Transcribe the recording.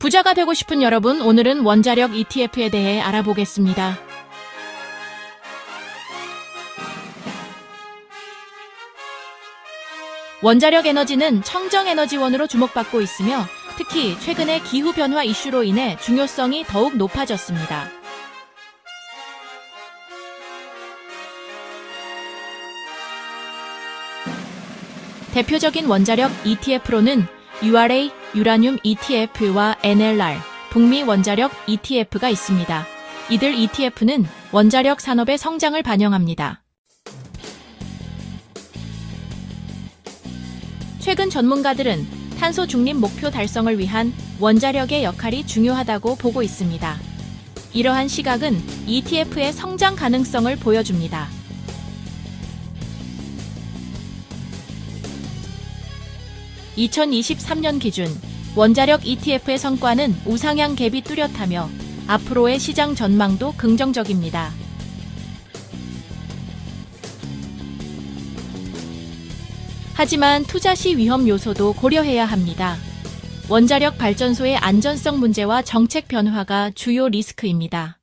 부자가 되고 싶은 여러분, 오늘은 원자력 ETF에 대해 알아보겠습니다. 원자력 에너지는 청정 에너지원으로 주목받고 있으며 특히 최근의 기후 변화 이슈로 인해 중요성이 더욱 높아졌습니다. 대표적인 원자력 ETF로는 URA, 유라늄 ETF와 NLR, 북미 원자력 ETF가 있습니다. 이들 ETF는 원자력 산업의 성장을 반영합니다. 최근 전문가들은 탄소 중립 목표 달성을 위한 원자력의 역할이 중요하다고 보고 있습니다. 이러한 시각은 ETF의 성장 가능성을 보여줍니다. (2023년) 기준 원자력 ETF의 성과는 우상향 갭이 뚜렷하며 앞으로의 시장 전망도 긍정적입니다. 하지만 투자 시 위험 요소도 고려해야 합니다. 원자력 발전소의 안전성 문제와 정책 변화가 주요 리스크입니다.